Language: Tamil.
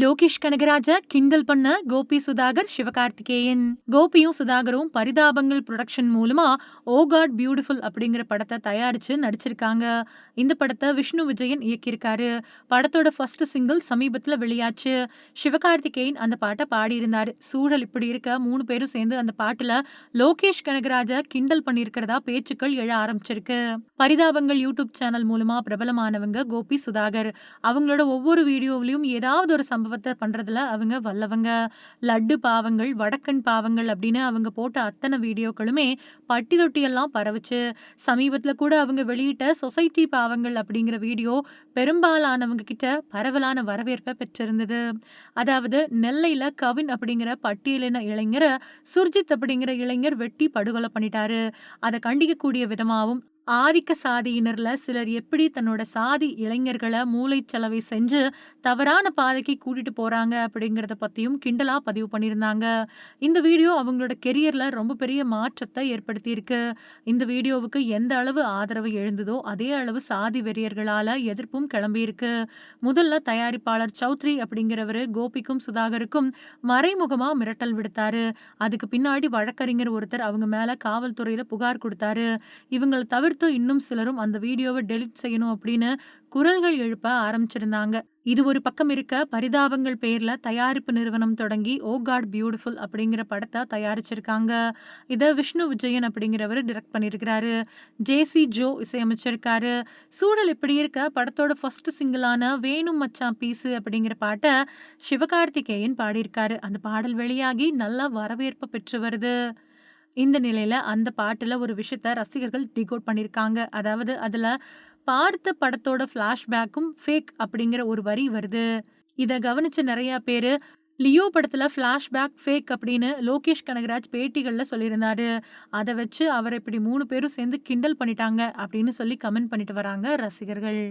லோகேஷ் கனகராஜ கிண்டல் பண்ண கோபி சுதாகர் சிவகார்த்திகேயன். கோபியும் சுதாகரும் பரிதாபங்கள் ப்ரொடக்ஷன் மூலமா ஓ காட் பியூட்டிஃபுல் அப்படிங்கிற படத்தை தயாரிச்சு நடிச்சிருக்காங்க. இந்த படத்தை விஷ்ணு விஜயன் இயக்கியிருக்காரு. படத்தோட ஃபர்ஸ்ட் சிங்கிள் சமீபத்துல வெளியாச்சு. சிவகார்த்திகேயன் அந்த பாட்டை பாடியிருந்தாரு. சூழல் இப்படி இருக்க மூணு பேரும் சேர்ந்து அந்த பாட்டுல லோகேஷ் கனகராஜ கிண்டல் பண்ணியிருக்கிறதா பேச்சுக்கள் எழ ஆரம்பிச்சிருக்கு. பரிதாபங்கள் யூடியூப் சேனல் மூலமா பிரபலமானவங்க கோபி சுதாகர். அவங்களோட ஒவ்வொரு வீடியோவிலையும் ஏதாவது ஒரு சம்பவத்தை பண்றதுல அவங்க வல்லவங்க லட்டு பாவங்கள் வடக்கன் பாவங்கள் அப்படின்னு அவங்க போட்ட அத்தனை வீடியோக்களுமே பட்டி தொட்டி எல்லாம் பரவுச்சு. சமீபத்துல கூட அவங்க வெளியிட்ட சொசைட்டி பாவங்கள் அப்படிங்கிற வீடியோ பெரும்பாலானவங்க கிட்ட பரவலான வரவேற்பை பெற்றிருந்தது. அதாவது நெல்லையில் கவின் அப்படிங்கிற பட்டியலின இளைஞரை சுர்ஜித் அப்படிங்கிற இளைஞர் வெட்டி படுகொலை பண்ணிட்டாரு. அதை கண்டிக்கக்கூடிய விதமாகவும் ஆதிக்க சாதியினர்ல சிலர் எப்படி தன்னோட சாதி இளைஞர்களை மூளைச்சலவை செஞ்சு தவறான பாதைக்கு கூட்டிட்டு போறாங்க அப்படிங்கிறத பத்தியும் கிண்டலா பதிவு பண்ணியிருந்தாங்க. இந்த வீடியோ அவங்களோட கெரியர்ல ரொம்ப பெரிய மாற்றத்தை ஏற்படுத்தியிருக்கு. இந்த வீடியோவுக்கு எந்த அளவு ஆதரவு எழுந்ததோ அதே அளவு சாதி வெறியர்களால எதிர்ப்பும் கிளம்பியிருக்கு. முதல்ல தயாரிப்பாளர் சௌத்ரி அப்படிங்கிறவரு கோபிக்கும் சுதாகருக்கும் மறைமுகமா மிரட்டல் விடுத்தாரு. அதுக்கு பின்னாடி வழக்கறிஞர் ஒருத்தர் அவங்க மேல காவல்துறையில புகார் கொடுத்தாரு. இவங்களை தவிர்த்து இன்னும் சிலரும் அந்த வீடியோவை டெலிட் செய்யணும் அப்படின்னு குரல்கள் எழுப்ப ஆரம்பிச்சிருந்தாங்க. இது ஒரு பக்கம் இருக்க பரிதாபங்கள் பேர்ல தயாரிப்பு நிறுவனம் தொடங்கி ஓ காட் பியூட்டிஃபுல் அப்படிங்கிற படத்தை தயாரிச்சிருக்காங்க. இதை விஷ்ணு விஜயன் அப்படிங்கிறவர் டிரெக்ட் பண்ணியிருக்கிறாரு ஜேசி ஜோ இசையமைச்சிருக்காரு. சூழல் இப்படி இருக்க படத்தோட ஃபர்ஸ்ட் சிங்கிளான வேணும் மச்சான் பீஸு அப்படிங்கிற பாட்டை சிவகார்த்திகேயன் பாடியிருக்காரு. அந்த பாடல் வெளியாகி நல்லா வரவேற்பு பெற்று வருது. இந்த நிலையில அந்த பாட்டுல ஒரு விஷயத்த ரசிகர்கள் டிகோட் பண்ணியிருக்காங்க அதாவது அதுல பார்த்த படத்தோட ஃப்ளாஷ்பேக்கும் ஃபேக் அப்படிங்கிற ஒரு வரி வருது. இதை கவனிச்ச நிறைய பேர் லியோ படத்தில் ஃப்ளாஷ்பேக் ஃபேக் அப்படின்னு லோகேஷ் கனகராஜ் பேட்டிகளில் சொல்லியிருந்தாரு. அதை வச்சு அவரை இப்படி மூணு பேரும் சேர்ந்து கிண்டல் பண்ணிட்டாங்க அப்படின்னு சொல்லி கமெண்ட் பண்ணிட்டு வராங்க ரசிகர்கள்.